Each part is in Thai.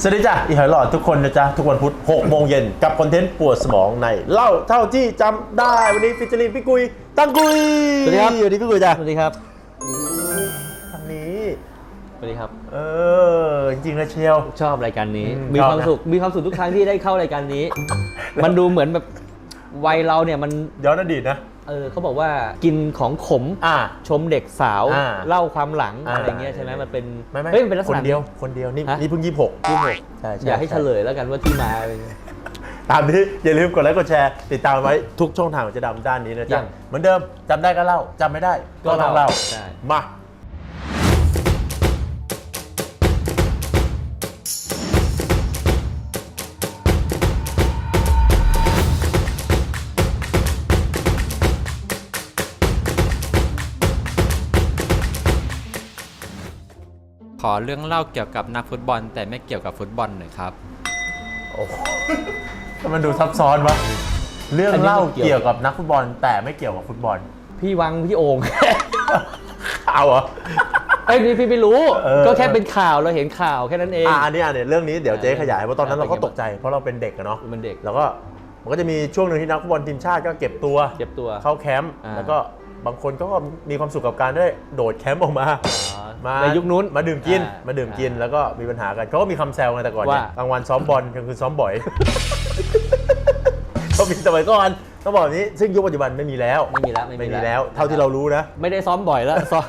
สวัสดีจ้ะอีหอยหลอดทุกคนนะจ๊ะ ทุกวันพุธ6โมงเย็นกับคอนเทนต์ปวดสมองใน เล่าเท่าที่จำได้วันนี้ฟิชเชอรินพี่กุย ตั้งกุยสวัสดีครับ สวัสดีพี่กุยจ้ะสวัสดีครับ ทางนี้ สวัสดีครับ เออ จริงๆนะเชียว ชอบรายการนี้ อืมมีชอบความนะ สุข มีความสุขทุกครั้งที่ได้เข้ารายการนี้ มันดูเหมือนแบบวัยเราเนี่ยมันย้อนอดีตนะ เออเขาบอกว่ากินของขมอ่า ชมเด็กสาวอ่าเล่าความหลังอ่า อะไรเงี้ยใช่ไหมมันเป็นไม่ไม่เฮ้ยมันเป็นลักษคนณะเดียวคนเดียวนี่ฮะ นี่เพิ่งยี่หกยี่หกใช่ใช่อย่าให้ช่เฉลยแล้วกันว่าที่มาเป็นไง ตามนี้อย่าลืมกดไลค์กดแชร์ ติดตามไว้ทุกช่องทางของเจะดำด้านนี้นะเยี่จ๊ะยมเหมือนเดิมจำได้ก็เล่าจำไม่ได้ก็ต้องเล่าใช่ มา เรื่องเล่าเกี่ยวกับนักฟุตบอล แต่ไม่เกี่ยวกับฟุตบอลหน่อยครับ โอ้โหมันดูซับซ้อนวะเรื่องเล่าเกี่ยวกับนักฟุตบอล แต่ไม่เกี่ยวกับฟุตบอล พี่วังพี่โอ่งเอาเหรอเอ้ยนี่พี่ไม่รู้ เออ ก็แค่เป็นข่าวเราเห็นข่าวแค่นั้นเอง อะอันนี้อะเนี่ยเรื่องนี้เดี๋ยวเจ๊อะขยายเพราะตอนนั้นอะเราก็เป็นไงตกใจเพราะเราเป็นเด็กอะเนาะมันเด็ก แล้วก็มันก็จะมีช่วงหนึ่งที่นักฟุตบอลทีมชาติก็เก็บตัวเก็บตัวเข้าแคมป์อ่า แล้วก็บางคนก็มีความสุขกับการได้โดดแคมป์ออกมาอ๋อ มาในยุคนู้นมาดื่มกิน อ่มาดื่มกินแล้วก็มีปัญหากันเขาก็มีคำแซวไงแต่ก่อนเนี่ยว่า กลางวันซ้อมบอลกลางคืนซ้อมบ่อย เขามีสมัยก่อนต้องบอกแบบนี้ซึ่งยุคปัจจุบันไม่มีแล้วไม่มีแล้วไม่มีแล้ว เท่าที่เรารู้นะไม่ได้ซ้อมบ่อยแล้วซ้อม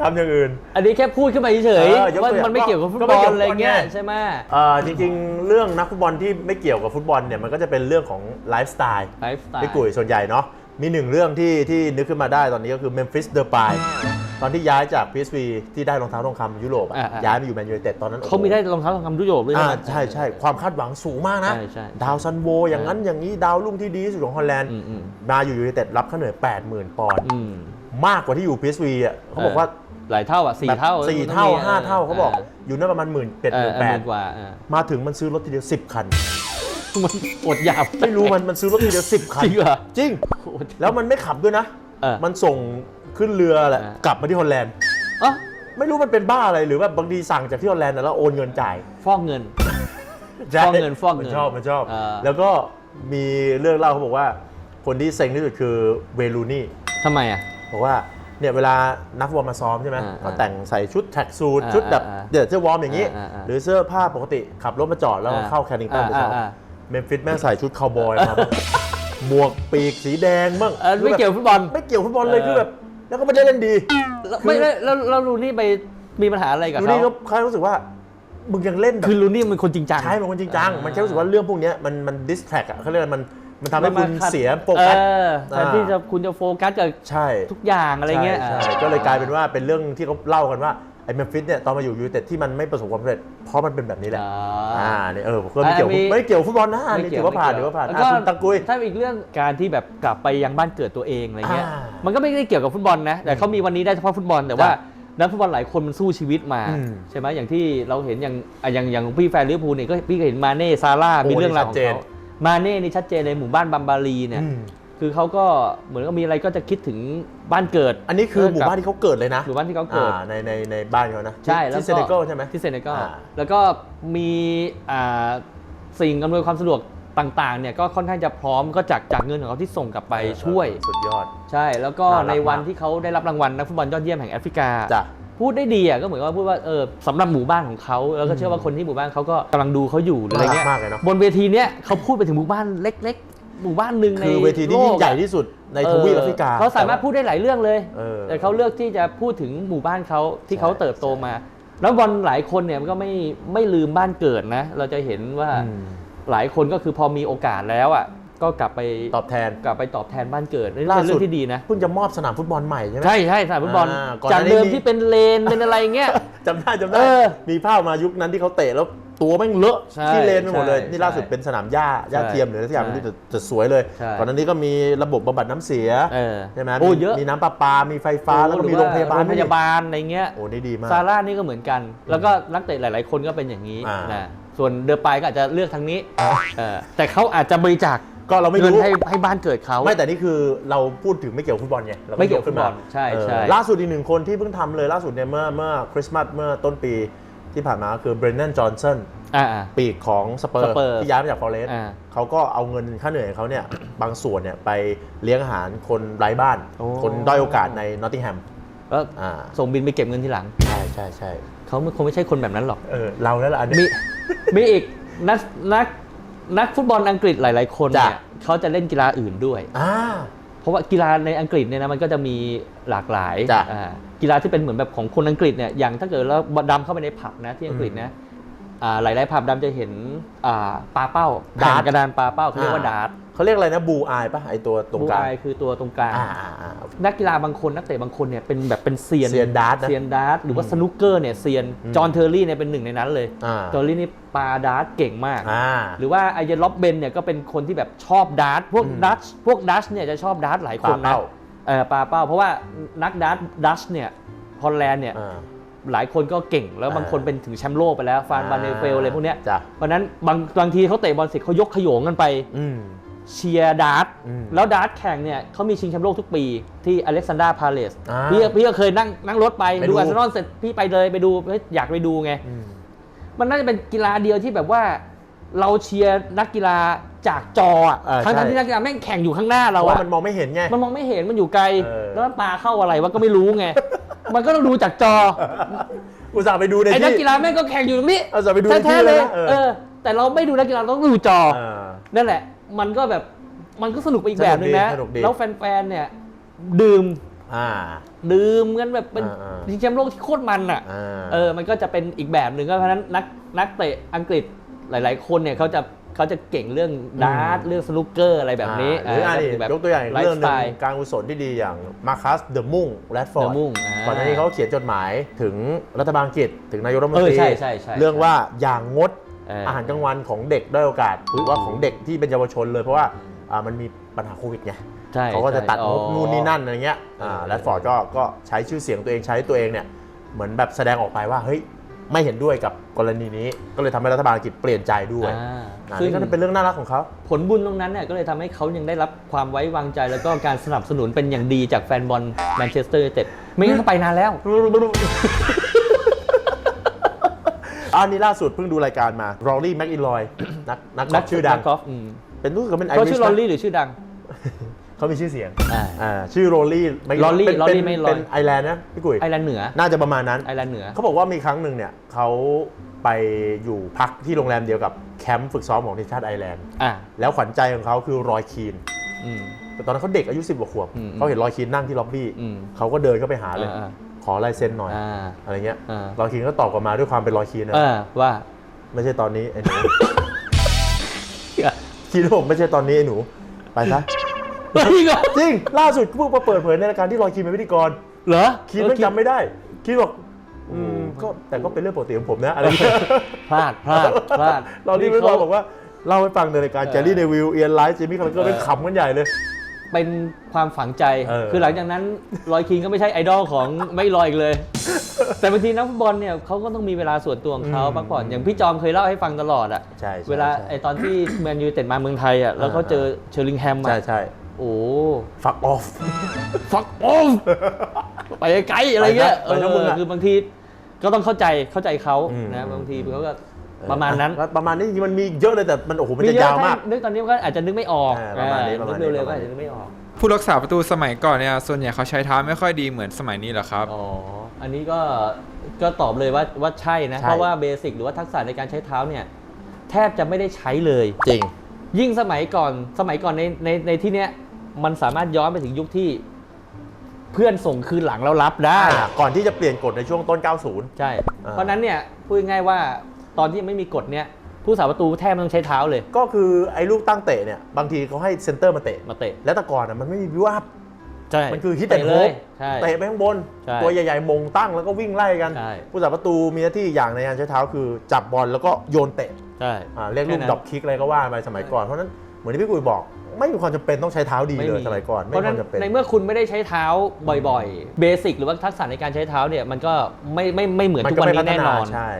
ทำอย่างอื่น อันนี้แค่พูดขึ้นมาเฉยเออยกๆว่าตัวอย่างมันไม่เกี่ยวกับฟุตก็บไม่อเกี่ลยวกับอะไรเงี้ยฟุตบอลไง ใช่ไหม เอ่อจริงๆ เรื่องนักฟุตบอลที่ไม่เกี่ยวกับฟุตบอลเนี่ยมันก็จะเป็นเรื่องของไลฟ์สไตล์ ไลฟ์สไตล์ พี่กุยส่วนใหญ่เนาะมีหนึ่งเรื่องที่ที่นึกขึ้นมาได้ตอนนี้ก็คือเมมฟิสเดอร์ปาย ตอนที่ย้ายจาก PSV ที่ได้รองเท้าทองคำยุโรปอะอ่าอ่า ย้ายมาอยู่แมนยูไนเต็ดตอนนั้นเขามีได้รองเท้าทองคำยุโรปด้วยอ่านะ ใช่ใช่ความคาดหวังสูงมากนะ ใช่ใช่ ดาวซันโวอย่างนั้นอย่างนี้ดาวรุ่งที่ดีที่สุดของฮอลแลนด์อืมอืมมาอยู่ยูไนเต็ดรับค่าเหนื่อย80,000ปอนด์อืม มากกว่าที่อยู่ PSV อะเขาบอกว่า หลายเท่าอะสี่แบบเท่าสี่เท่าต้องมีห้าเท่าเขาบอกเอยู่นั่นประมาณหมื่นเป็ดเอหอมื่นเออแปหดมื่นกว่าเออมาถึงมันซื้อรถทีเดียว10คัน มันอดหยาบไม่รู้มันมันซื้อรถทีเดียว10คัน จริงเหรอจริง แล้วมันไม่ขับด้วยนะ เออมันส่ง ขึ้นเรือแหละเออกลับมาที่ฮอลแลนด์อ๋อไม่รู้มันเป็นบ้าอะไรหรือว่าบางทีสั่งจากที่ฮอลแลนด์นะแล้วโอนเงินจ่ายฟอกเงิน ใช่ฟอกเงินฟอกเงินมันชอบมันชอบ เออ แล้วก็มีเรื่องเล่าเขาบอกว่า คนที่เซ็งที่สุดคือเวลูนี่ ทำไมอะ บอกว่าเนี่ยเวลานักฟุตบอลมาซ้อมใช่ไหมอ่าก็แต่งใส่ชุดแท็กซูทอ่าชุดแบบอ่าเดี๋ยวเสื้อวอร์มอย่างนี้ อ่าอ่าหรือเสื้อผ้าปกติขับรถมาจอดแล้วก็อ่าเข้าแคนิงตันไปซ้อมอ่าอ่า เมมฟิสแม่งใส่ชุดคาวบอยมาหมวกปีกสีแดงมั่งเออไม่เกี่ยวฟุตบอล ไม่เกี่ยวฟุตบอลเลยเออคือแบบ แล้วก็ไม่ได้เล่นดีแล้วไม่ไม่แล้วแล้วลูนี่ไปมีปัญหาอะไรกับดูเขานี่ก็คล้ายรู้สึกว่า มึงยังเล่นแบบ คือลูนี่มันคนจริงจัง ใช่มันคนจริงจังอ่ามัมันแค่รู้สึกว่าเรื่องพวกเนี้ยมันมันดิสแทรกอะเขาเรียกว่ามันมันทำให้มันคุณขัดเสียโฟกัส เออแทนที่จะคุณจะโฟกัสกับใช่ทุกอย่างอะไรเงี้ยใช่ใช่ก็เลยกลายเป็นว่าเป็นเรื่องที่เขาเล่ากันว่าไอ้เมมฟิสเนี่ยตอนมาอยู่ยูไนเต็ดที่มันไม่ประสบความสำเร็จเพราะมันเป็นแบบนี้แหละ อ่า อ่าเนี่ยเออก็ไม่เกี่ยวอ่ามี ไม่เกี่ยวฟุตบอลนะอันนี่ถือว่าผ่านถือว่าผ่านแล้วอะก็คุณตังกุย ถ้าอีกเรื่องการที่แบบกลับไปยังบ้านเกิดตัวเองอะไรเงี้ยอ่า มัมันก็ไม่ได้เกี่ยวกับฟุตบอลนะ แต่เขามีวันนี้ได้เฉพาะฟุตบอล แต่ว่าจ้ะนักฟุตบอลหลายคนมันสู้ชีวิตมาอืมใช่ไหมอย่างที่เราเห็นอย่างอะอย่างอย่างพี่แฟนลิเวอร์พูลเนี่ยก็พี่ก็เห็นมาเน่ซาร่าโอ้มีเรื่องราวของนี่ชัดเจนเขามาเน่นี่ชัดเจนเลยหมู่บ้านบัมบารีเนี่ยอืมคือเขาก็เหมือนก็มีอะไรก็จะคิดถึงบ้านเกิด อันนี้คือหมู่บ้านที่เขาเกิดเลยนะหมู่บ้านที่เขาเกิดอ่าในในในบ้านเขานะใช่ที่แล้วที่เซเนกัลใช่ไหมที่เซเนกัลอ่าแล้วก็มีอ่าสิ่งอำนวยความสะดวก ต่างๆเนี่ยก็ค่อนข้างจะพร้อมก็จากจากเงินของเขาที่ส่งกลับไปช่วย สุดยอด ใช่ แล้วก็น่ารักในวันมากที่เขาได้รับรางวัลนักฟุตบอลยอดเยี่ยมแห่งแอฟริกา จ้ะ พูดได้ดีอะก็เหมือนว่าพูดว่าเออสำหรับหมู่บ้านของเขาแล้วก็เชื่อว่าคนที่หมู่บ้านเขาก็กำลังดูเขาอยู่หรืออะไรเงี้ยน่ารักมากเลยเนอะ บนเวทีเนี้ยเขาพูดไปถึงหมู่บ้านเล็ก ๆ หมู่บ้านหนึ่งในคือเวทีที่ยิ่งใหญ่โลกอะที่สุดในทวีปแอฟริกาเเขาสามารถพูดได้หลายเรื่องเลย เออ แต่เขาเลือกที่จะพูดถึงหมู่บ้านเขาที่ใช่เขาเติบโตมา แล้วบอลหลายคนเนี่ยมันก็ไม่ไม่ลืมบ้านเกิดนะ เราจะเห็นว่า อืม หลายคนก็คือพอมีโอกาสแล้วอะก็กลับไปตอบแทน กลับไปตอบแทนบ้านเกิดนี่ล่าเป็นสุเรื่ดองที่ดีนะเพิ่งจะมอบสนามฟุตบอลใหม่ใช่ไหมใช่ใช่สนามฟุตบอลอ่าก่อนจากหน้านี้ เดิมมีที่เป็นเลนเป็นอะไรเงี้ย จำได้จำได้ เออมีภาพมายุคนั้นที่เขาเตะแล้วตัวแม่งเลอะใช่ที่เลนไปหมดเลย ใช่นี่ล่าสุดเป็นสนามหญ้าหญ้าใช่เทียมหรืออะไรสักอย่างใช่ไม่รู้แต่แต่สวยเลยใช่ ก่อนหน้านี้ก็มีระบบบำบัดน้ำเสียเออใช่ไหมโอ้มีเยอะมีน้ำประปา มีไฟฟ้าแล้วก็มีโรงพยาบาลโรงพยาบาลอะไรเงี้ย โอ้นี่ดีมาก ซาร่านี่ก็เหมือนกัน แล้วก็นักเตะหลาย ๆ คนก็เป็นอย่างนี้อ่าน นะ ส่วนเดอปายก็อาจจะเลือกทางนี้เออแต่เขาอาจจะบริจาคก็เราไม่เงินรู้ให้ให้บ้านเกิดเขา ไม่แต่นี่คือเราพูดถึงไม่เกี่ยวกับฟุตบอลไงราไม่เกี่ยวกับขึ้นมาฟุตบอลใช่ เออใช่ล่าสุดอีกหนึ่งคนที่เพิ่งทำเลยล่าสุดเนี่ยเมื่อเมื่อคริสต์มาสเมื่อต้นปีที่ผ่านมาก็คือเบรน n น n จอห์นสันอ่าอ่า ปีกของสเปอร์ Spurs ที่ย้ายมาจากฟอเรสต์อ่า เขาก็เอาเงินค่าเหนื่อยของเขาเนี่ย บางส่วนเนี่ยไปเลี้ยงอาหารคนไร้บ้านโอ้คนด้อยโอกาสในนอตติงแฮม แล้วอ่าส่งบินไปเก็บเงินทีหลัง ใช่ใช่ใช่เขาไม่คงไม่ใช่คนแบบนั้นหรอก เออเราแล้วล่ะอันมีนี้ มีอีกนักนักนักฟุตบอลอังกฤษหลาย ๆ คนเนี่ยจ้ะ เขาจะเล่นกีฬาอื่นด้วย อ่า เพราะว่ากีฬาในอังกฤษเนี่ยนะมันก็จะมีหลากหลายจ้ะอ่ากีฬาที่เป็นเหมือนแบบของคนอังกฤษเนี่ยอย่างถ้าเกิดเราดำเข้าไปในผับนะที่อังกฤษนะอ่าหลายๆผับดำจะเห็นอ่าปลาเป้าดาร์ตแผ่นกระดานปลาเป้าเขาเรียกว่าดาร์ต เขาเรียกอะไรนะบูอายปะไอตัวตรงบูกลางอายคือตัวตรงกลางอ่าอ่าอ่า นักกีฬาบางคนนักเตะบางคนเนี่ยเป็นแบบเป็นเซียนเซียนดาร์ตนะเซียนดาร์ตหรือว่าสนุกเกอร์เนี่ยเซียนอืมจอห์นเทอร์รี่เนี่ยเป็นหนึ่งในนั้นเลยอ่าจอห์นเทอร์รี่นี่ปาดาร์ตเก่งมาก อ่า หรือว่าไอเยนล็อบเบนเนี่ยก็เป็นคนที่แบบชอบดาร์ตพวกอืมดัชพวกดัชเนี่ยจะชอบดาร์ตหลายคนปานะเป้า เออปาเป้า เพราะว่านักดาร์ตดัชเนี่ยฮอลแลนด์เนี่ยอ่า หลายคนก็เก่งแล้วบางคนอ่าเป็นถึงแชมป์โลกไปแล้วฟานบานเนเฟลอะไรพวกเนี้ยจ้ะ เพราะฉะนั้นบางบางทีเขาเตะบอลเสร็จเขายกขโยงกันไป อืม เชียร์ดาร์ตอืมแล้วดาร์ตแข่งเนี่ยเขามีชิงแชมป์โลกทุกปีที่อเล็กซานดราพาเลสอ่าพี่พี่ก็เคยนั่งนั่งรถไปไปดู ดูอาร์เซนอลเสร็จพี่ไปเลยไปดูเฮ้ยอยากไปดูไง อืม มันน่าจะเป็นกีฬาเดียวที่แบบว่า เราเชียร์นักกีฬาจากจออะเออทั้งใช่ๆที่นักกีฬาแม่งแข่งอยู่ข้างหน้าเพเราราะว่าอะมันมองไม่เห็นไง มันมองไม่เห็นมันอยู่ไกล เออ แล้วมันปาเข้าอะไรวะก็ไม่รู้ไง มันก็ต้องดูจากจอ อุตส่าห์ไปดูในไอ้นักที่ กีฬาแม่งก็แข่งอยู่ตรงนี้เอาจะไปดูในที่แท้ๆเลเลยยนะเออ เออ แต่เราไม่ดูนักกีฬาเราต้องดูจอ อ่า นั่นแหละ มันก็แบบมันก็สนุกไปอีกแบบหนึงนะสนุกดี แล้วแฟนๆเนี่ย ดื่มอ่า ดื่มกันแบบเป็นอ่าๆ ชิงแชมป์โลกที่โคตรมันอะ อ่า เออ มันก็จะเป็นอีกแบบหนึ่งก็เพราะฉะนั้นนักนักเตะอังกฤษหลาย ๆ คนเนี่ยเขาจะเขาจะเก่งเรื่องดาร์ตเรื่องสนุกเกอร์อะไรแบบนี้อ่าหรืออันนี้ก็คืแบบยกตัวอย่างอีกไลเรื่องฟ์หสนึ่ไตงล์ การกุศลที่ดีอย่างมาคัสเดอะมุ่งแรดฟอร์ด The Mung อ่าก่อนหน้านี้เขาเขียนจดหมายถึงรัฐบาลอังกฤษถึงนายกรัฐมนตเอรีอใช่ใช่ใช่เรื่องว่าอย่างงดเออออาหารกลางวันของเด็กด้อยโอกาสหรือว่าของเด็กที่เป็นเยาวชนเลยเพราะว่าอ่ามันมีปัญหาโควิดไงใช่เขาก็จะตัดใช่งบอ๋อนู่นนี่นั่นอะไรเงี้ยอ่าเออแรดฟอร์ดก็ก็ใช้ชื่อเสียงตัวเองใช้ตัวเองเนี่ยเหมือนแบบแสดงออกไปว่าเฮ้ยไม่เห็นด้วยกับกรณีนี้ ก็เลยทำให้รัฐบาลอังกฤษเปลี่ยนใจด้วยอ่าอ่าซึ่งนี่ก็เป็นเรื่องน่ารักของเขา ผลบุญตรงนั้นเนี่ยก็เลยทำให้เขายังได้รับความไว้วางใจแล้วก็การสนับสนุนเป็นอย่างดีจากแฟนบอลแมนเชสเตอร์ยูไนเต็ดไม่งั้นเขาไปนานแล้ว อันนี้ล่าสุดเพิ่งดูรายการมารอรี่แม็กอินลอยนักนักกอล์ฟชื่อดังนักกอล์ฟอืมเป็นรู้สึกว่าเป็นไอเขาริชชื่อลอลลี่หรือชื่อดังเขามีชื่อเสียงอ่าอ่าชื่อโรลลี่ Rory เป็น Rory เป็นไม่ลอยเป็นไอแลนด์นะพี่กุ้ยไอร์แลนด์เหนือ น่าจะประมาณนั้นไอร์แลนด์เหนือเขาบอกว่ามีครั้งหนึ่งเนี่ยเขาไปอยู่พักที่โรงแรมเดียวกับแคมป์ฝึกซ้อมของทีมชาติไอร์แลนด์อ่าแล้วขวัญใจของเขาคือรอยคีนอืมแต่ตอนนั้นเขาเด็กอายุ10กว่าขวบอืมเขาเห็นรอยคีนนั่งที่ล็อบบี้อืมเขาก็เดินเข้าไปหาเลยอ่า ขอลายเซ็นหน่อยอ่าอะไรเงี้ยอ่ารอยคีนก็ตอบกลับมาด้วยความเป็นรอยคีนนะเออว่าไม่ใช่ตอนนี้ไอ้หนูคีนผมไม่ใช่ตอนนี้ไอ้หนูไปซะเฮ้ยเหรอจริงล่าสุดเพิ่งมาเปิดเผยในรายการที่รอยคีนเป็นพิธีกรเหรอคีนไม่จำไม่ได้คีนบอกอืมก็แต่ก็เป็นเรื่องปกติของผมนะอะไรเงี้ยพลาดพลาดพลาดเราที่ไม่บอกบอกว่าเล่าให้ฟังในรายการแจรี่เดวิลเอียนไลท์จิมมี่คาร์เกอร์เป็นขำกันใหญ่เลย เป็นความฝังใจ เออ คือหลังจากนั้นลอยคิงก็ไม่ใช่ไอดอลของ ไม่ลอยอีกเลย แต่บางทีนักฟุตบอลเนี่ยเขาก็ต้องมีเวลาส่วนตัวของเขาพักผ่อนอย่างพี่จอมเคยเล่าให้ฟังตลอดอะใช่ใช่เวลาใช่ ไอตอนที่แมนยูเต็ดมาเมืองไทยอะแล้วเขาเจอเชอร์ลิงแฮมใช่อะใช่โอ้ฟักออฟ ฟักโอ้ไปไกลอะไรเงี้ยไปนะไปนะมึงอะคือบางทีก็ต้องเข้าใจเข้าใจเขาอืม นะบางทีเขาก็ ประมาณนั้น ประมาณนี้จริงๆมันมีเยอะเลยแต่มันโอ้โหมันจะเอะยาวมากถ้นึกตอนนี้มันก็อาจจะนึกไม่ออกอ่าประมาณนี้อ่ประมาณนี้นึกเร็วๆปก็ระมาณนี้อาจจะนึกไม่ออก ผู้รักษาประตูสมัยก่อนเนี่ยส่วนใหญ่เขาใช้เท้าไม่ค่อยดีเหมือนสมัยนี้เหรอครับอ๋ออันนี้ก็ก็ตอบเลยว่าว่าใช่นะใช่เพราะว่าเบสิกหรือว่าทักษะในการใช้เท้าเนี่ยแทบจะไม่ได้ใช้เลยจริง ยิ่งสมัยก่อนสมัยก่อนในในในที่เนี้ยมันสามารถย้อนไปถึงยุคที่เพื่อนส่งคืนหลังแล้วรับได้อ่าก่อนที่จะเปลี่ยนกฎในช่วงต้น 90 ใช่อ่าเพราะฉะนั้นเนี่ยพูดง่ายๆว่า ตอนที่ยังไม่มีกฎเนี่ยผู้สาประตูแทบไม่ต้องใช้เท้าเลย ก็คือไอ้ลูกตั้งเตะเนี่ย บางทีเขาให้เซนเตอร์มาเตะ มาเตะ แล้วแต่ก่อนอะมันไม่มีวิวอัพใช่มันคือฮิตแต่เตะโฮเลปยใช่เตะไปข้างบนใช่ตัวใหญ่ๆ มงตั้งแล้วก็วิ่งไล่กันใช่ผู้สาประตูมีหน้าที่อย่างในการใช้เท้าคือจับบอลแล้วก็โยนเตะใช่อ่าเรียกลูกแค่นั้นดรอปคิกอะไรก็ว่าไปสมัยก่อนเพราะฉะนั้น เหมือนที่พี่กุยบอก ไม่มีความจำเป็นต้องใช้เท้าดีเลยสมัยก่อนไม่เพราะมีฉะคนั้วานมจำเป็นในเมื่อคุณไม่ได้ใช้เท้าบ่อยๆเบสิกหรือว่าทักษะในการใช้เท้าเนี่ยมันก็ไม่ไม่ไม่เหมือนมันทุกก็วันไม่พันี้ฒแน่นนาอนใช่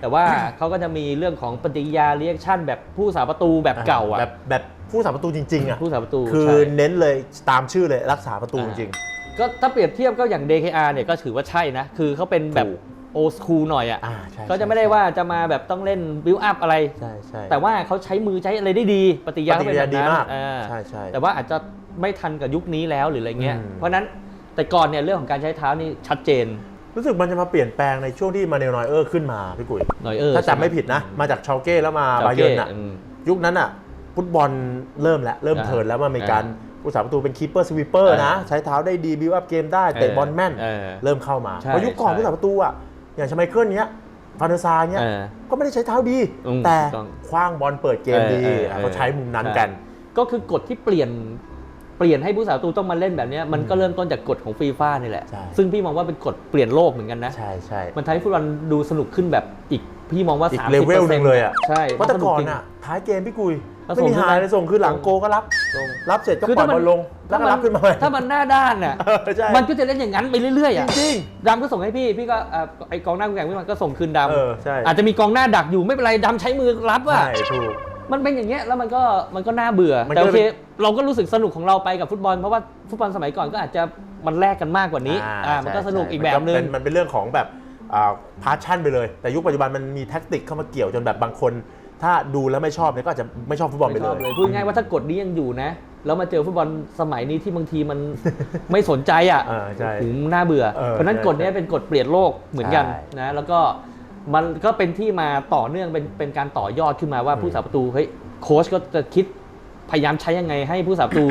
แต่ว่าเขาก็จะมีเรื่องของปฏิกิริยาเรียกชั่นแบบผู้สาประตูแบบเก่าอะแบบแบบผู้สาประตูจริงๆอะผู้สาประตูคือใช่เน้นเลยตามชื่อเลยรักษาประตูจอ่าริงก็ถ้าเปรียบเทียบก็อย่าง DKR เนี่ยก็ถือว่าใช่นะคือเขาเป็นแบบถูก โอสคูลหน่อยอะอ่าใช่ก็จะไม่ได้ว่าจะมาแบบต้องเล่นบิวอัพอะไร ใช่ใช่แต่ว่าเขาใช้มือใช้อะไรได้ดี ปฏิกิริยาปฏิกิริยาเป็นแบบนั้นดีมากอ่ใช่ใช่แต่ว่าอาจจะไม่ทันกับยุคนี้แล้วหรืออะไรเงี้ยอืมเพราะฉะนั้นแต่ก่อนเนี่ยเรื่องของการใช้เท้านี่ชัดเจน รู้สึกมันจะมาเปลี่ยนแปลงในช่วงที่มาเนลนอยเออร์ขึ้นมาพี่กุ้ยหน่อยเออถ้าจำไม่ผิดนะ มาจากชาลเก้แล้วมาบาเยิร์นอะอืมยุคนั้นอะฟุตบอลเริ่มแล้วเริ่มอ่าเทิร์นแล้วมันมีการอ่ผู้สาประตูเป็นคีเปอร์สวีปเปอร์อ่านะ ใช้เท้าได้ดีบิวอัพเกมได้เตะเออบอลแม่นเออเริ่มเข้ามาใช่เพราะยุคก่อนใช่ผู้สาประตูอะ อย่างชไมเคิลเนี้ยฟานเดอร์ซาร์เนี้ยเออก็ไม่ได้ใช้เท้าดี อืมแต่ถูกต้องคว้างบอลเปิดเกมดีเออเอออะเออ เขาใช้มุมนั้นกันใช่ก็คือกฎที่เปลี่ยนเปลี่ยนให้ผู้สาประตูต้องมาเล่นแบบเนี้ยมันก็เริ่มต้นจากกฎของฟีฟ่านี่แหละ ใช่ ซึ่งพี่มองว่าเป็นกฎเปลี่ยนโลกเหมือนกันนะ ใช่ใช่ มันทำให้ฟุตบอลดูสนุกขึ้นแบบอีกพี่มองว่าอีก30%เลเวลหนึ่งเลยอะใช่เพราะแต่มัก่อนจริงอะ ท้ายเกมพี่กุย แล้วไม่มีส่งขึ้นหายมาเลยส่งคือหลังโกก็รับ ตรง รับเสร็จก็คือปล่อยถ้าบมัอนลลง แล้วก็รับขึ้นมาใหม่ ถ้ามันหน้าด้านน่ะ เออใช่มันก็จะเล่นอย่างนั้นไปเรื่อยๆอะจริงดำก็ส่งให้พี่ พี่ก็เอ่อไอกองหน้าคู่แข่งพี่มันก็ส่งคืนดำเออใช่อาจจะมีกองหน้าดักอยู่ไม่เป็นไรดำใช้มือรับๆว่ะใช่ถูก มันเป็นอย่างเงี้ยแล้วมันก็มันก็น่าเบื่อ มันก็แต่โอเค เลยเราก็รู้สึกสนุกของเราไปกับฟุตบอล เพราะว่าฟุตบอลสมัยก่อนก็อาจจะมันแลกกันมากกว่านี้อ่าอ่ามันก็ใช่สนุกใช่อีกแบบนึง มัเป็มันเป็นเรื่องของแบบพาชั่นไปเลย แต่ยุคปัจจุบันมันมีแท็กติกเข้ามาเกี่ยวจนแบบบางคน ถ้าดูแล้วไม่ชอบเนี่ยก็อาจจะไม่ชอบฟุตบอลไปไม่เลชอบยเลยพูดง่ายๆว่าถ้ากฎนี้ยังอยู่นะ แล้วมาเจอฟุตบอลสมัยนี้ที่บางทีมัน ไม่สนใจอะเออใช่โอ้โหน่าเบื่อ เออเพราะฉะนั้นใช่กฎเนี้ยเป็นกฎเปลี่ยนโลกเหมือนกันใช่นะ แล้วก็มันก็เป็นที่มาต่อเนื่องเป็นเป็นการต่อยอดขึ้นมาว่าอืมผู้สาประตูเฮ้ยโค้ชก็จะคิดพยายามใช้ยังไงให้ผู้สาประตู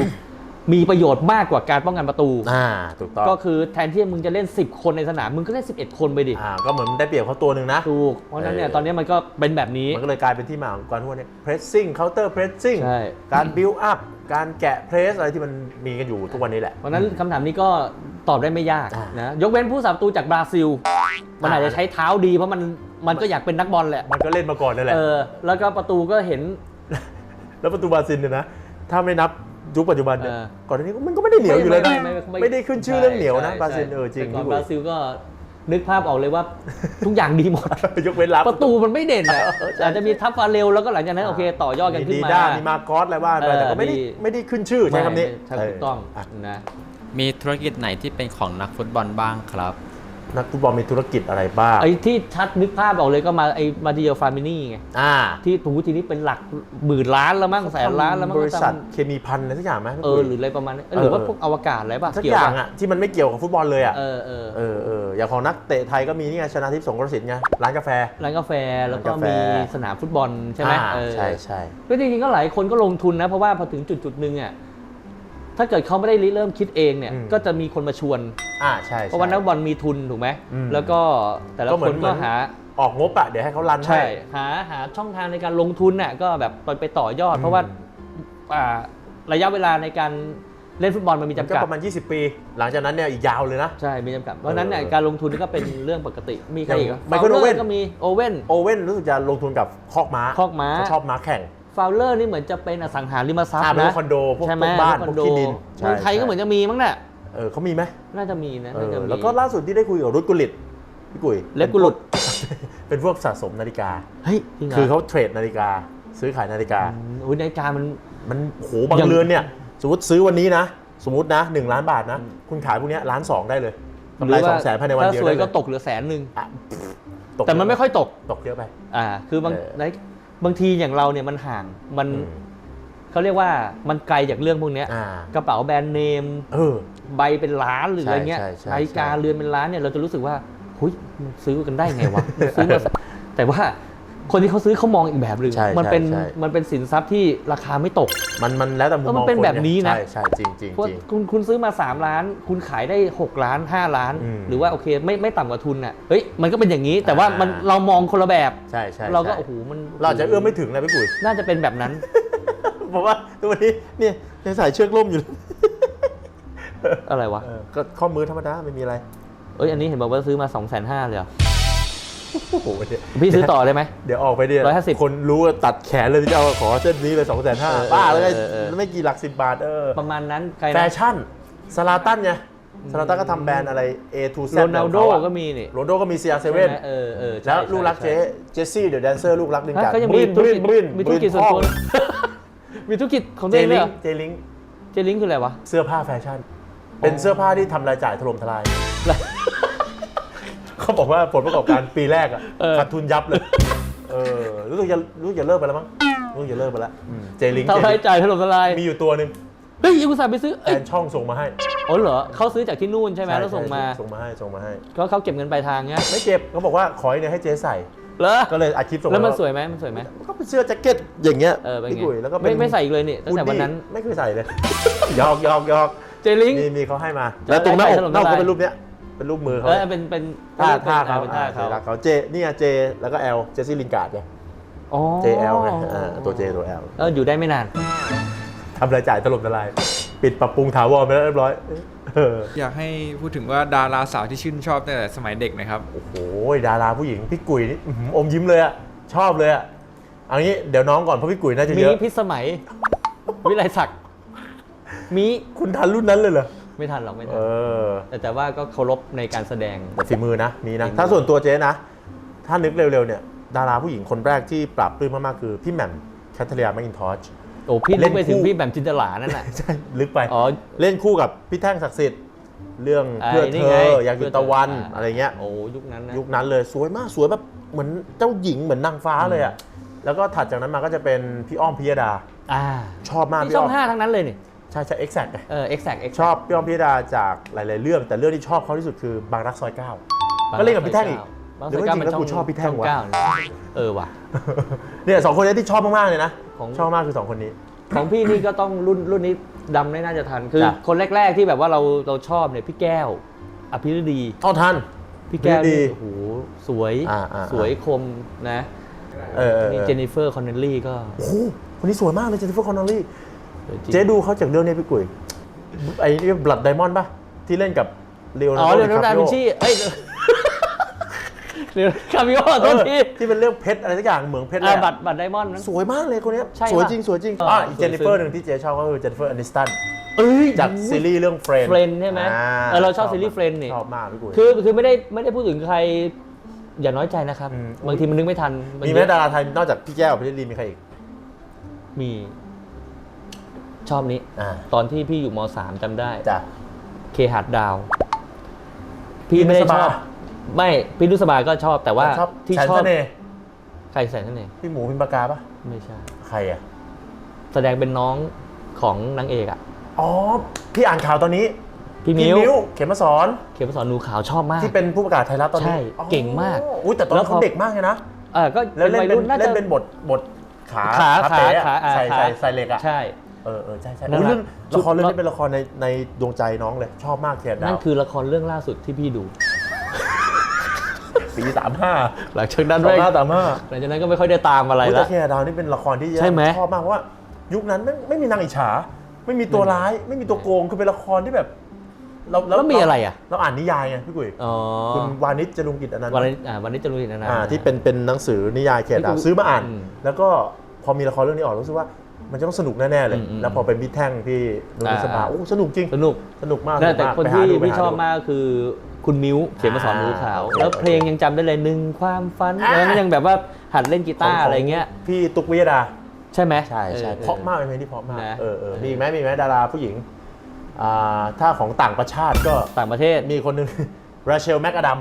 มีประโยชน์มากกว่าการป้องกันประตู อ่าถูกต้องก็คือแทนที่มึงจะเล่น 10 คนในสนาม มึงก็เล่น 11 คนไปดิอ่าก็เหมือนได้เปรียบเขาตัวหนึ่งนะ ถูก เพราะฉะนั้นเนี่ยเออตอนนี้มันก็เป็นแบบนี้ มันก็เลยกลายเป็นที่มาของการทุกวันนี้ pressing counter pressing ใช่ การ build up การแกะ press อะไรที่มันมีกันอยู่ทุกวันนี้แหละ เพราะฉะนั้นคำถามนี้ก็ตอบได้ไม่ยากอ่านนะยกเว้นผู้สาประตูจากบราซิล มันอาจจะใช้เท้าดีเพราะมันมันก็อยากเป็นนักบอลแหละมันก็เล่นมาก่อนนั่นแหละ เออแล้วก็ประตูก็เห็น แล้วประตูบราซิลเนี่ยนะ ถ้าไม่นับ ยุคปัจจุบันเนี่ย เออ ก่อนหน้านี้มันก็ไม่ได้เหนียวอยู่เลยนะ ไม่ไม่ไม่ไม่ได้ขึ้นชื่อเรื่องเหนียวนะใช่บราซิลใช่เออจริงแต่ก่อนพี่บราซิลก็นึกภาพออกเลยว่า ทุกอย่างดีหมด ยกเว้นรับ ประตูมันไม่เด่นอะเออใช่ อาจจะมีทัฟฟาเรลแล้วก็หลังจากนั้นโอเคต่อยอดกันขึ้นดีมา ด้ามีมาโกอสอะไรว่าไปเออแต่ก็ไม่ได้ดี ไม่ได้ขึ้นชื่อใช้คำนี้ใช่ถูกต้องเะ นะ มีธุรกิจไหนที่เป็นของนักฟุตบอลบ้างครับ นักฟุตบอลมีธุรกิจอะไรบ้างไอ้ที่ชัดนึกภาพออกเลยก็มาไอ้มาดิโอฟามินี่ไงอ่าที่ถูทีนี้เป็นหลักหมื่นล้านแล้วมั้งแสนล้านแล้วมั้งบริษัทจำเคมีพันธ์อะไรสักอย่างไหมเออหรืออะไรประมาณนี้เออหรือว่าพวกอวกาศอะไรป่ะสักเกี่อยวย่างป่ะอะที่มันไม่เกี่ยวกับฟุตบอลเลยอะเออเออเออเอออย่างของนักเตะไทยก็มีนี่ไงชนะทิพย์สงกรสินไงร้านกาแฟ ร้านกาแฟแล้วก็ร้านกาแฟมีสนามฟุตบอลใช่ไหมอ่าเออใช่ใช่ก็จริงๆก็หลายคนก็ลงทุนนะเพราะว่าพอถึงจุดจุดๆหนึ่งอะ ถ้าเกิดเขาไม่ได้ริเริ่มคิดเองเนี่ย อืม ก็จะมีคนมาชวน อ่าใช่ เพราะว่านักบอลมีทุนถูกไหม อืมแล้วก็แต่ละก็เหมืคอนนเหมืก็อน หา ออกงบอะเดี๋ยวให้เขารันให้ใช่หาหาช่องทางในการลงทุนน่ะก็แบบไปไปต่อยอดอืมเพราะว่าอ่าระยะเวลาในการเล่นฟุตบอลมันมีมันจำก็กัด ประมาณ 20 ปี หลังจากนั้นเนี่ยอีกยาวเลยนะ ใช่ มีจำกัด เพราะฉะนั้นเนี่ยเออการลงทุนนี่ก็เป็นเรื่องปกติ มีใครอีกอย่าง Michael Fowler Owen ก็มีโอเว่น โอเว่นรู้สึกจะลงทุนกับคอกม้าคอกม้า เขาชอบม้าแข่ง ฟาวเลอร์นี่เหมือนจะเป็นอสังหาริมทรัพอ่าย์เป็นพวนะกคอนโดพวกใช่ไหมพวกบ้านคพอวกโดที่ดินเมืองไทยก็เหมือนจะมีมั้งน่ะเออเขามีไหมน่าจะมีนะเอน่าอจะมีแล้วก็ล่าสุดที่ได้คุยกับรุดกุลิตพี่กุยเล็บกุลุดเป็นพวกสะสมนาฬิกาเฮ้ยจริงเหรอคือเขาเทรดนาฬิกา ซื้อขายนาฬิกาอืมอุ้ยนาฬิกามันมันโหบางอย่างเรือนเนี่ย สมมติซื้อวันนี้นะ สมมตินะหนึ่งล้านบาทนะ คุณขายพวกเนี้ยล้านสองได้เลยกำไรสองแสนภายในวันเดียวถ้าสวยได้เลก็ยตกเหลือแสนหนึ่งอะตกแต่มันไม่ค่อยตกตกเยอะไปอ่าคือบางเออใน บางทีอย่างเราเนี่ยมันห่างมันอืมเขาเรียกว่ามันไกลจากเรื่องพวกเนี้ยอ่ากระเป๋าแบรนด์เนมเออใบเป็นล้านหรืออะไรเงี้ยใช่ใช่ใช่นาฬิกาเรือนเป็นล้านเนี่ยเราจะรู้สึกว่าหุยมันซื้อกันได้ไงวะมันซื้อมาแต่ว่า คนที่เขาซื้อเขามองอีกแบบหนึ่งใช่มันเป็นใช่ใช่ มันเป็นสินทรัพย์ที่ราคาไม่ตก มันมันแล้วแต่มุมเออมมัองนเป็นคแบบนี้นะ ใช่ใช่จริงจริงเพราะจริง คุณคุณซื้อมา 3 ล้าน คุณขายได้ 6 ล้าน 5 ล้าน อืมหรือว่าโอเคไม่ไม่ต่ำกว่าทุนอะเฮ้ยมันก็เป็นอย่างนี้ แต่ว่ามันอ่า เรามองคนละแบบ ใช่ใช่เราก็ใช่โอ้โหมันเราอาจจะเอื้อมไม่ถึงนะพี่กุยน่าจะเป็นแบบนั้นผมว่าตัววันนี้เนี่ยยังใส่เชือกล่มอยู่เลยอะไรวะ เออก็ข้อมือธรรมดาไม่มีอะไร เอ้ยอันนี้เห็นบอกว่าซื้อมา 2 5 0 0 0เลยเหรอ โอ้โหเนี่ย พี่ซื้อต่อได้ไหม เดี๋ยวออกไปเนี่ย150คนรู้ว่าตัดแขนเลยที่จะเอาขอเส้นนี้เลยสองแสนห้าเออบ้าแล้วไงเออเออไม่กี่หลักสิบบาทเออประมาณนั้นใครแฟนะชั่นสลาตันไงสลาตันก็ทำแบรนด์อะไร A to Z โรนัลโดของเขาอะก็มีนี่ โรนัลโดก็มี CR7 ใช่ไหมเออเออใช่แล้วลูกรักใช่เจเจสซี่เดอะแดนเซอร์ลูกรักดึงฮะกัดก็ยังบมีรินธุบรริกินจบรินมีธุรกิจส่วนตัวมีธุรกิจของเจตัวเองลิด้วยงเหรอเจลิงเจลิงคืออะไรวะ เสื้อผ้าแฟชั่น เป็นเสื้อผ้าที่ทำรายจ่ายถล่มทลาย เขาบอกว่าผลประกอบการปีแรกอะเออ ขาดทุนยับเลย เออรู้สึกจะรู้สึกจะเลิกไปแล้วมั้งรู้สึกจะเลิกไปแล้วอืมเจลิงทำให้จ่ายถล่มทลายมีอยู่ตัวหนึ่งเฮ้ยอุตส่าห์ไปซื้อแฟเอ้ยนช่องส่งมาให้อ๋อเหรอเขาซื้อจากที่นู่นใช่ไหมแล้วส่งมา ส่งมาให้ส่งมาให้ ก็เขาเก็บเงินปลายทางเงี้ยไม่เก็บเขาบอกว่าขออีกเนี่ยให้เจ๊ใส่ เหรอก็เลยอัดคลิปส่งาแล้วมันสวยไหมมันสวยไหมก็เป็นเสื้อแจ็คเก็ตอย่างเงี้ยเออเป็นพี่ไงกุยแล้วก็ไม่เป็นไม่ใส่อีกเลยนี่ตั้งแต่วันนั้นไม่เคยใส่เลย หยอกหยอกหยอกเจลิงมีมีเขาให้มา แล้วตรงหน้าอกใส่ถล่มหน้าอกทลายก็เป็นรูปเนี้ย เป็นรูปมือเขาเออเป็นเป็นท่าท่าเขาเป็นท่าเขาอ่เขาเจเนี่ยเจแล้วก็แอลเจสซี่ลินการ์ดไงอ๋อ JL ไงอ่าตัว J ตัว L เอออยู่ได้ไม่นานทำรายจ่ายถล่มทลาย ปิดปรับปรุงถาวรไปแล้วเรียบร้อยเอออยากให้พูดถึงว่าดาราสาวที่ชื่นชอบตั้งแต่สมัยเด็กนะครับ โอ้โห ดาราผู้หญิงพี่กุยนี่อื้อหืออมยิ้มเลยอะชอบเลยอะเอางี้เดี๋ยวน้องก่อนเพราะพี่กุยน่าจะมีเยอะพิสมัย วิไลศักดิ์มีคุณทันรุ่นนั้นเลยเหรอ ไม่ทันหรอกไม่ทัเอนอแต่แต่ว่าก็เคารพในการแสดง แต่ฝีมือนะมีนะ ฝีมือ ถ้าส่วนตัวเจ๊นะ ถ้านึกเร็วๆเนี่ยดาราผู้หญิงคนแรกที่ปรับปลื้มมากๆคือพี่แหม่มแคทเธอรีนแมคอินทอช โอ้พี่เล่ลึนกไปถึงคู่ พี่แบมจินตลานั่นแหละ ใช่ ลึกไป อ๋อเล่นคู่กับพี่แท่งศักดิ์สิทธิ์เรื่องไอ้เพื่อนี่เธไงออยากอยู่ตะวันเพื่อเธอออะไรเงี้ย โอ้ยุคนั้นนะ ยุคนั้นเลยสวยมากสวยแบบเหมือนเจ้าหญิงเหมือนนางฟ้าเลยอะแล้วก็ถัดจากนั้นมาก็จะเป็นพี่อ้อมพิยดาอ่าชอบมากนี่พี่ช่ออ้องมห้าทั้งนั้นเลยนี่ ใช่ใช่เอ็กแซกเออ exact exact ชอบพี่อ้อมพิยดาจากหลายๆเรื่องแต่เรื่องที่ชอบเขาที่สุดคือบางรักซอยเก้าก็เล่นกับพี่แท่งอีกบางหรือสายว่าเก้าจริงๆแล้วกูชอบพี่แท่งวะช่อเก้าเนี่ยเออว่ะเนี่ยสองคนนี้ที่ชอบมากๆเลยนะของชอบมากคือสองคนนี้ ของพี่นี่ก็ต้องรุ่นรุ่นนี้ดำไม่น่าจะทันคือจ้ะคนแรก ๆที่แบบว่าเราเราชอบเนี่ยพี่แก้ว อภิรดีเอาทันพี่แก้วดีนี่โอ้โหสวยอ่าอ่าสวยคมนะเออเออนี่เออเจนนิเฟอร์คอนเนลลี่ก็โอ้โหคนนี้สวยมากเลยเจนนิเฟอร์คอนนอลลี่สวยจริง เจ๊ดูเขาจากเรื่องนี้พี่กุยไอ้นี่บลัดไดมอนด์ป่ะ ที่เล่นกับเลโอนาอ๋อร์โดเรื่องดาวินชีเอ้ยเรื่องคามิโอโทษทีที่เป็นเรื่องเพชรอะไรสักอย่างเหมืองเพชรอ่าเลยอะบัตรบัตรไดมอนด์นั้น สวยมากเลยคนเนี้ยใช่สวยปะจริง สวยจริงเอออ่อะอีกสวยเจนนิเฟอร์ซึ้งหนึ่งที่เจ๊ชอบก็คือเจนนิเฟอร์แอนิสตันเอ้ยจากซีรีส์เรื่องเฟรนเฟรนใช่ไหมเออเราชอบซีรีส์ Friend นี่ชอบมากพี่กุยคือคือไม่ได้ไม่ได้พูดถึงใครอย่าน้อยใจนะครับอืมบางทีมันนึกไม่ทันนมีไหมดาราไทยนอกจากพี่แก้วพี่ลิลลีมีใครอีก มี ชอบนี้อ่าตอนที่พี่อยู่ม .3 จำได้ จ้ะ เคหัดดาว พี่ไม่ได้นุสชบาอบ ไม่พี่นุสบาก็ชอบแต่ว่าชอบที่แสนชอบเสน่ห์ใครแสนเสน่ห์พี่หมูพิมปากาปะไม่ใช่ ใครอะ แสดงเป็นน้องของนางเอกอะ อ๋อ พี่อ่านข่าวตอนนี้พี่มิ้วเขมมาสอนเขียนสอนหนูขาวชอบมาก ที่เป็นผู้ประกาศไทยรัฐตอนนี้ใช่อ๋อเก่งมากอุ้ยแต่ตอนแล้นั้วนพอ เขาเด็กมากเลยนะ เออก็แล้วเป็นเล่นวัยเป็นรุ่นน่าเล่จะนเป็นบทบทขาขาขาเป๊ะอะขาอ่าใส่ขาใส่ใส่เหล็กอะ ใช่เออเออใช่ใช่นั่นโอ้ยแหละเรื่องละครเรื่องชุดนี้เป็นละครในในดวงใจน้องเลยชอบมากเทียนดานั่วนคือละครเรื่องล่าสุดที่พี่ดู ปีสามห้าหลังจากนั้นสองไม่ห้าสามห้าหลังจากนั้นก็ไม่ค่อยได้ตามอะไรแต่แล้วเทียนดาวนี่เป็นละครที่ใช่ไหมชอบมากเพราะว่า ยุคนั้นไม่ไม่มีนางอิจฉา ไม่มีตัวร้าย ไม่มีตัวโกงคือเป็นละครที่แบบเราแล้วมีอะไรอะ เราอ่านนิยายไงพี่กุ้ยอ๋อคุณวานิชจรุงกิจอนันต์วันนี้อ่าวันนี้จะรู้อีกนะนะอ่าที่เป็นเป็นหนังสือนิยายเขียนดาวที่กูซื้อมาอ่านอืมแล้วก็พอมีละครเรื่องนี้ออกรู้สึกว่า มันจะต้องสนุกแน่ๆเลย อืมอืมแล้วพอเป็นพี่แท่งพี่นุ้ยสบาอ่า โอ้สนุกจริง สนุกสนุกมากแต่แต่สกคนไปหาที่ดูไปพี่หาชอบดู มากคือคุณมิ้วเขียนมาสอนหนูขาว อ่า แล้วโอเคเพลงยังจำได้เลยหนึ่งความฝันอ่าแล้วยังแบบว่าหัดเล่นกีตาร์อะไรเงี้ย พี่ตุ๊กวิยดาใช่ไหมใช่ใช่ออ เพราะมากเป็นเพลงที่เพราะมากนะเออเออเออมีอีกไหมมีอีกไหมดาราผู้หญิงอ่าถ้าของต่างประชาติก็ ต่างประเทศ มีคนหนึ่ง ราเชลแมกอดัม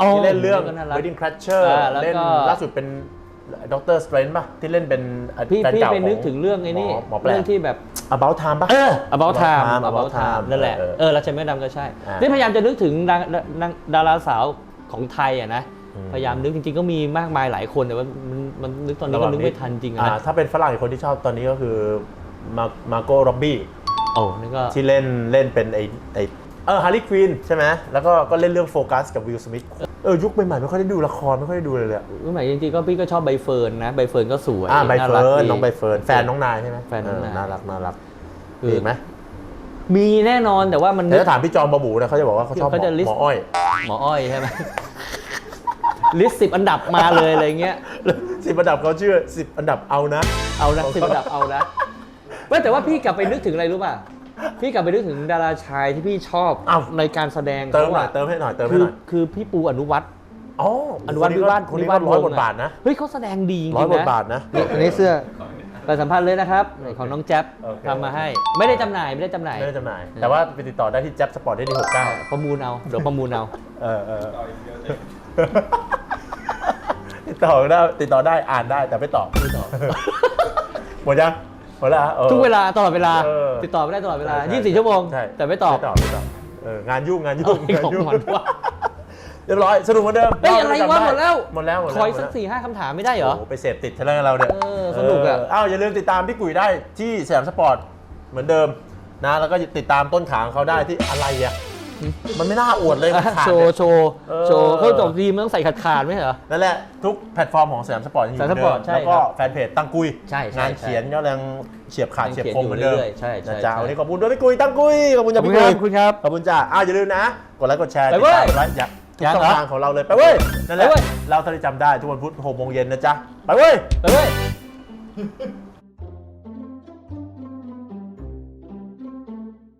อ๋อที่เล่นเรื่อง ก็น่ารัก Wedding Crasher อ่าแล้วก็ เล่นล่าสุดเป็น ด็อกเตอร์สเตรนป่ะ ที่เล่นเป็นพี่แฟนพี่เก่าไปของนึกถึงเรื่องไอ้นี่หมหมอแปลเรื่องที่แบบ About Time ป่ะ เออ about time Time about time นั่นแหละเออเออแล้วใช่ไหมดำก็ใช่อ่านี่พยายามจะนึกถึงดาดาดาราสาวของไทยอะนะ อืม พยายามนึกจริงๆก็มีมากมายหลายคนแต่ว่ามันมันนึกตอนนี้ก็นึกไม่ทันจริงอะอ่านะถ้าเป็นฝรั่งอีกคนที่ชอบตอนนี้ก็คือมามาโกโรบบี้โอ้นี่ก็ที่เล่นเล่นเป็นไอไอเออฮาร์ลีควีนใช่ไหมแล้วก็ก็เล่นเรื่องโฟกัสกับวิลสมิธ เออยุคใหม่ๆไม่ค่อยได้ดูละครไม่ค่อยได้ดูเลยเลยอะเมื่อไหร่จริงๆก็พี่ก็ชอบใบเฟิร์นนะใบเฟิร์นก็สวยอ่าใบาเฟิกร์นดี น้องใบเฟิร์นแฟนน้องนายใช่ไหมแฟนน้องนาย เน่ารักน่ารักคือดีไหมมีแน่นอนแต่ว่ามันแต่ถ้าถามพี่จอมบาบูเนี่ยเขาจะบอกว่าเขาชอบหมเขาอจะ list หมออ้อย หมออ้อยใช่ไหม ลิสต์สิบอันดับมาเลยอะไรเงี้ย สิบอันดับเขาชื่อสิบอันดับเอานะ เอานะสิบอันดับเอานะไม่แต่ว่าพี่กลับไปนึกถึงอะไรรู้ป่ะ พี่กลับไปนึกถึงดาราชายที่พี่ชอบอ้าว ในการแสดงเติมขาหน่อยอะเติมให้หน่อยเติมคืให้อหน่อยคือพี่ปูอนุวัฒน์อ๋ออนุวัฒน์วิวาทคนนี้วิวาก็ทร้อยวงศ์บทบาทนะเฮ้ยเขาแสดงดีจริงๆร้อยบทนะบาทนะ นี่อันนี้เสื้อไปสัมภาษณ์เลยนะครับนี่ของน้องแจ๊บโอเค ทำมาให้ไม่ได้จำหน่ายไม่ได้จำหน่ายไม่ได้จำหน่าย แต่ว่าไปติดต่อได้ที่แจ็ปสปอร์ตได้ที่หกเก้าประมูลเอาเดี๋ยวประมูลเอาเเออเออติดต่อได้ติดต่อได้อ่านได้แต่ไม่ตอบไม่ตอบหมดยัง หมดแล้วเหรอออทุกเวลาตลอดเวลา เออติดต่อไม่ได้ตลอดเวลาใช่24 ชั่วโมงใช่แต่ไม่ตอบไม่ตอบไม่ตอบเอองานยุ่งงานยุ่งเอางานยุ่งของก่อนว่ะเรียบร้อยสรุปเหมือนเดิมเฮ้ยอะไรวะหมดแล้ว หมดแล้วหมดคแล้วอยหมดสักแล้วสี่ห้าคำถามไม่ได้เหรอ โอ้โหไปเสพติดใช่ไหมเราเนี่ยเออสนุกอะ เอ้าวอย่าลืมติดตามพี่กุยได้ที่สยามสปอร์ตเหมือนเดิมนะแล้วก็ติดตามต้นขาของเขาได้ที่อะไรอะ มันไม่น่าอวดเลยมันขาดโชเนี่ย ว์โชว์เออ โชว์เขาจบทีมนต้องใส่ขาดขาดๆไม่ใช่เหรอ นั่นแหละทุกแพลตฟอร์มของสยามสปอร์ตยังอยู่สยามสปอร์ตเหมืนใช่เดิมแล้วก็ครับแฟนเพจตั้งกุยใช่ใช่งานใช่เขียนก็ยังเฉียบขาดยังเฉียบเขียนคมเหมือนเดิมอยู่เรื่อยๆใช่ใช่นะจ๊ะใช่ วันนี้ขอบคุณด้วยพี่กุยตั้งกุยขอบคุณขอจ้าบคุณพี่คกุรับยคุณครับ ขอบคุณจ้าอ้าวอย่าลืมนะกดไลค์กดแชร์ไปติดเว้ยตามไว้อยากทุกยังช่องเหรอทางของเราเลยไปเว้ยนั่นแหละไปเว้ย เราถ้าได้จำได้ทุกวันพุธหกโมงเย็นนะจ๊ะไปเว้ย ไปเว้ย